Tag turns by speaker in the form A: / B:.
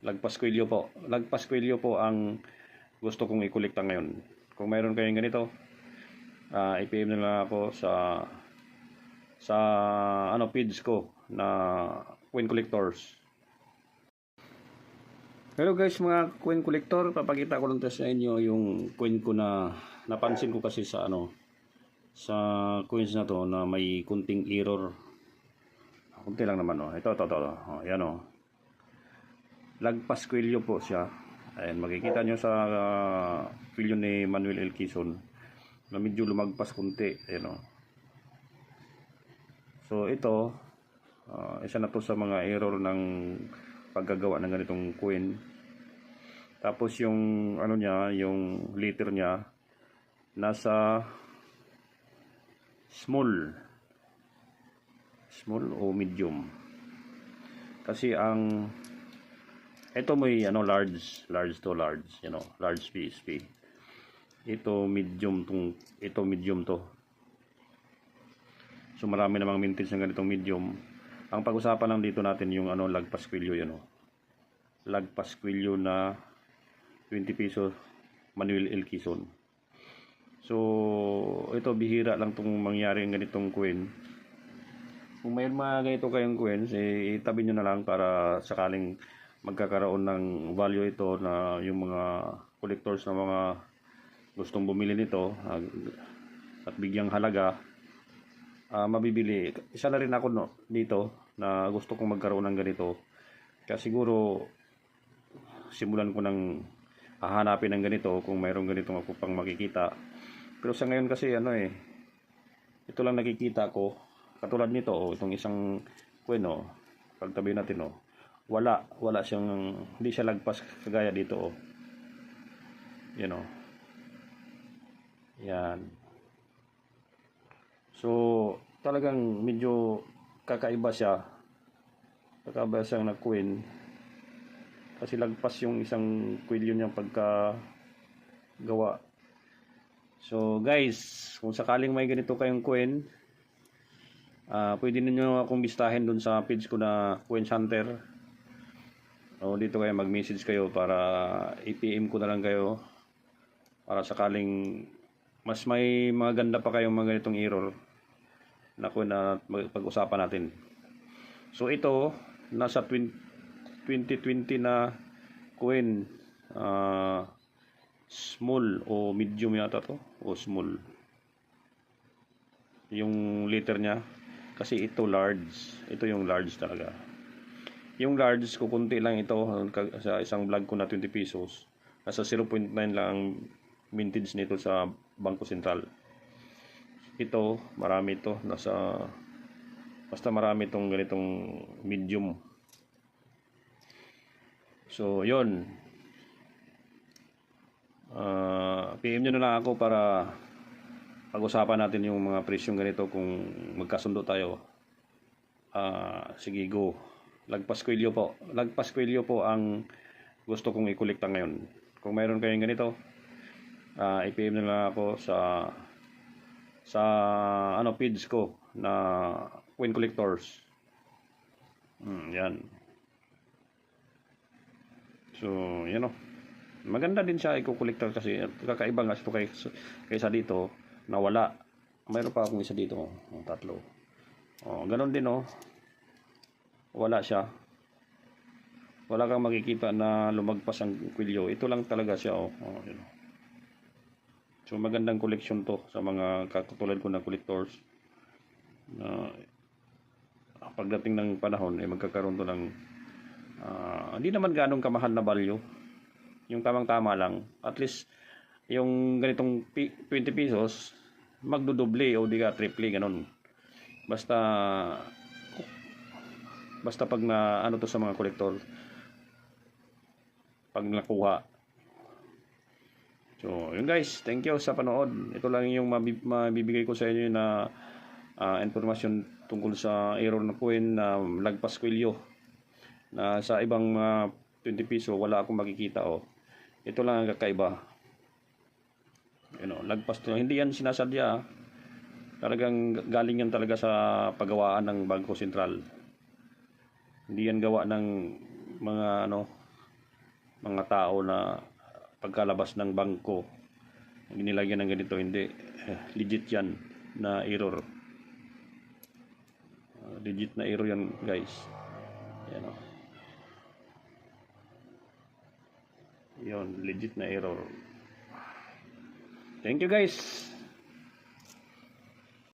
A: Lagpaskwilyo po. Lagpaskwilyo po ang gusto kong ikolekta ngayon. Kung mayroon kayong ganito, ah i-PM na lang ako sa sa ano feeds ko na coin collectors. Hello guys mga coin collector, papakita ko lang sa inyo yung coin ko na napansin ko kasi sa ano sa coins na to na may kunting error. Kunti lang naman oh. Ito, ito, ito. Oh, yan oh. Lagpaskwilyo po siya. Ayan, makikita nyo sa uh, ni Manuel L. Quezon na medyo lumagpas kunti. Ayan o. So, ito, uh, isa na to sa mga error ng paggagawa ng ganitong coin. Tapos yung ano niya, yung liter niya nasa small small o medium kasi ang ito may ano large large to large you know large PSP ito medium tong ito medium to. So marami namang mintage ng ganitong medium. Ang pag-usapan lang dito natin yung ano lagpaskwilyo yun oh lagpaskwilyo na 20 pesos Manuel L. So ito bihira lang tong mangyari ang ganitong coin. Kung may mga ganito kayong coins, eh, itabi nyo na lang para sakaling magkakaroon ng value ito na yung mga collectors na mga gustong bumili nito uh, at bigyang halaga uh, mabibili. Isa na rin ako no, dito na gusto kong magkaroon ng ganito. Kaya siguro simulan ko ng hahanapin ng ganito kung mayroong ganito ako pang makikita. Pero sa ngayon kasi ano eh, ito lang nakikita ko Katulad nito, oh, itong isang kweno, pagtabi natin, oh, wala, wala siyang, hindi siya lagpas kagaya dito, oh. Yan, oh. Yan. So, talagang medyo kakaiba siya. Kakaiba siyang nag-queen. Kasi lagpas yung isang quillion niyang pagka gawa. So, guys, kung sakaling may ganito kayong queen, Uh, pwede niyo akong bistahin dun sa page ko na Coins Hunter. O dito kayo mag-message kayo para i-PM ko na lang kayo para sakaling mas may mga ganda pa kayong mga ganitong error na ko na pag-usapan natin. So ito nasa 20, 2020 na coin uh, small o medium yata to o small yung liter niya kasi ito large. Ito yung large talaga. Yung large, kukunti lang ito sa isang vlog ko na 20 pesos. Nasa 0.9 lang ang mintage nito sa Bangko Sentral. Ito, marami ito. Nasa, basta marami itong ganitong medium. So, yon uh, PM nyo na lang ako para pag-usapan natin yung mga presyong ganito kung magkasundo tayo. Uh, sige, go. Lagpas kwilyo po. Lagpas kwilyo po ang gusto kong ikolekta ngayon. Kung mayroon kayong ganito, uh, i-PM na lang ako sa sa ano feeds ko na coin collectors. Hmm, yan. So, yan o. Maganda din siya i-collector kasi kakaiba nga ito kaysa dito nawala. Mayroon pa akong isa dito, oh, tatlo. Oh, ganun din oh. Wala siya. Wala kang makikita na lumagpas ang kwilyo. Ito lang talaga siya oh. oh yun. So magandang collection to sa mga katulad ko na collectors. Na uh, pagdating ng panahon ay eh, magkakaroon to ng uh, hindi naman ganong kamahal na value. Yung tamang-tama lang. At least yung ganitong 20 pesos magdudoble o di ka triple ganun basta basta pag na ano to sa mga kolektor pag nakuha so yun guys thank you sa panood ito lang yung mabibigay ko sa inyo na uh, informasyon tungkol sa error na coin na lagpas kwilyo na sa ibang uh, 20 piso wala akong makikita oh ito lang ang kakaiba you know, lagpas to. Hindi yan sinasadya. Ah. Talagang galing yan talaga sa paggawaan ng Bangko Sentral. Hindi yan gawa ng mga ano mga tao na pagkalabas ng bangko. Nilagyan ng ganito hindi. Eh, legit yan na error. Uh, legit na error yan guys. Yan o yun legit na error. Thank you guys